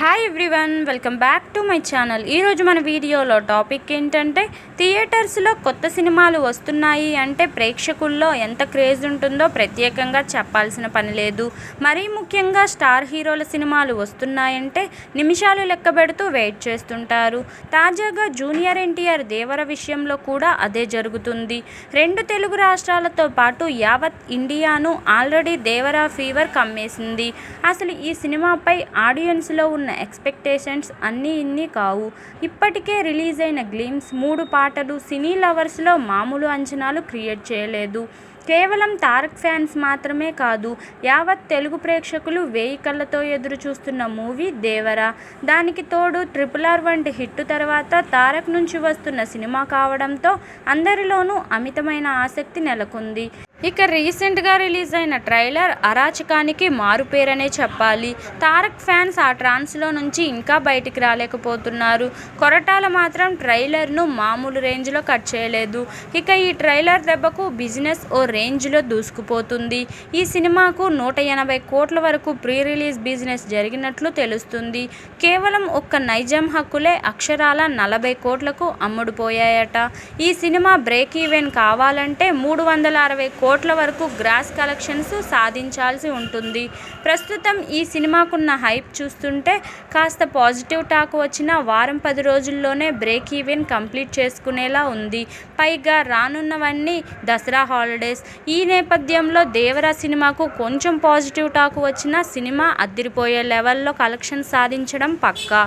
ค่ะ everyone welcome back to my channel. ఈరోజు మన వీడియోలో టాపిక్ ఏంటంటే థియేటర్స్లో కొత్త సినిమాలు వస్తున్నాయి అంటే ప్రేక్షకుల్లో ఎంత క్రేజ్ ఉంటుందో ప్రత్యేకంగా చెప్పాల్సిన పని లేదు. మరీ ముఖ్యంగా స్టార్ హీరోల సినిమాలు వస్తున్నాయంటే నిమిషాలు లెక్కబెడుతూ వెయిట్ చేస్తుంటారు. తాజాగా జూనియర్ ఎన్టీఆర్ దేవర విషయంలో కూడా అదే జరుగుతుంది. రెండు తెలుగు రాష్ట్రాలతో పాటు యావత్ ఇండియాను ఆల్రెడీ దేవరా ఫీవర్ కమ్మేసింది. అసలు ఈ సినిమాపై ఆడియన్స్లో ఉన్న ఎక్స్ ఎక్స్పెక్టేషన్స్ అన్నీ ఇన్ని కావు. ఇప్పటికే రిలీజ్ అయిన గ్లిమ్స్ మూడు పాటలు సినీ లవర్స్లో మామూలు అంచనాలు క్రియేట్ చేయలేదు. కేవలం తారక్ ఫ్యాన్స్ మాత్రమే కాదు యావత్ తెలుగు ప్రేక్షకులు వేయి కళ్ళతో ఎదురు చూస్తున్న మూవీ దేవరా. దానికి తోడు ట్రిపుల్ ఆర్ వంటి హిట్ తర్వాత తారక్ నుంచి వస్తున్న సినిమా కావడంతో అందరిలోనూ అమితమైన ఆసక్తి నెలకొంది. ఇక రీసెంట్గా రిలీజ్ అయిన ట్రైలర్ అరాచకానికి మారుపేరనే చెప్పాలి. తారక్ ఫ్యాన్స్ ఆ ట్రాన్స్లో నుంచి ఇంకా బయటికి రాలేకపోతున్నారు. కొరటాల మాత్రం ట్రైలర్ను మామూలు రేంజ్లో కట్ చేయలేదు. ఇక ఈ ట్రైలర్ దెబ్బకు బిజినెస్ ఓ రేంజ్లో దూసుకుపోతుంది. ఈ సినిమాకు నూట ఎనభై కోట్ల వరకు ప్రీ రిలీజ్ బిజినెస్ జరిగినట్లు తెలుస్తుంది. కేవలం ఒక్క నైజాం హక్కులే అక్షరాల నలభై కోట్లకు అమ్ముడుపోయాయట. ఈ సినిమా బ్రేక్ ఈవెన్ కావాలంటే మూడు వందల అరవై కోట్ల కోట్ల వరకు గ్రాస్ కలెక్షన్స్ సాధించాల్సి ఉంటుంది. ప్రస్తుతం ఈ సినిమాకున్న హైప్ చూస్తుంటే కాస్త పాజిటివ్ టాక్ వచ్చిన వారం పది రోజుల్లోనే బ్రేక్ ఈవెన్ కంప్లీట్ చేసుకునేలా ఉంది. పైగా రానున్నవన్నీ దసరా హాలిడేస్. ఈ నేపథ్యంలో దేవరా సినిమాకు కొంచెం పాజిటివ్ టాక్ వచ్చిన సినిమా అద్దిరిపోయే లెవెల్లో కలెక్షన్ సాధించడం పక్కా.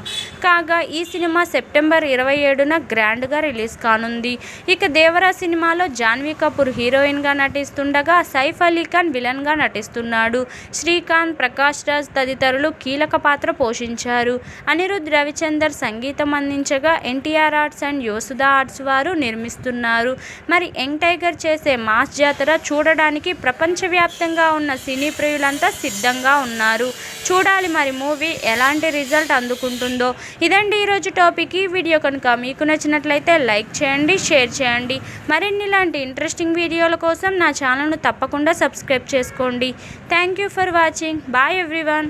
కాగా ఈ సినిమా సెప్టెంబర్ ఇరవై ఏడున గ్రాండ్గా రిలీజ్ కానుంది. ఇక దేవరా సినిమాలో జాన్వీ కపూర్ హీరోయిన్గా నటిస్తుండగా సైఫ్ అలీ ఖాన్ విలన్గా నటిస్తున్నాడు. శ్రీకాంత్ ప్రకాష్ రాజ్ తదితరులు కీలక పాత్ర పోషించారు. అనిరుద్ రవిచందర్ సంగీతం అందించగా ఎన్టీఆర్ ఆర్ట్స్ అండ్ యోసుదా ఆర్ట్స్ వారు నిర్మిస్తున్నారు. మరి యంగ్ టైగర్ చేసే మాస్ జాతర చూడడానికి ప్రపంచవ్యాప్తంగా ఉన్న సినీ ప్రియులంతా సిద్ధంగా ఉన్నారు. చూడాలి మరి మూవీ ఎలాంటి రిజల్ట్ అందుకుంటుందో. ఇదండి ఈరోజు టాపిక్. ఈ వీడియో కనుక మీకు నచ్చినట్లయితే లైక్ చేయండి షేర్ చేయండి. మరిన్ని ఇలాంటి ఇంట్రెస్టింగ్ వీడియోల కోసం నా ఛానల్ను తప్పకుండా సబ్స్క్రైబ్ చేసుకోండి. Thank you for watching bye everyone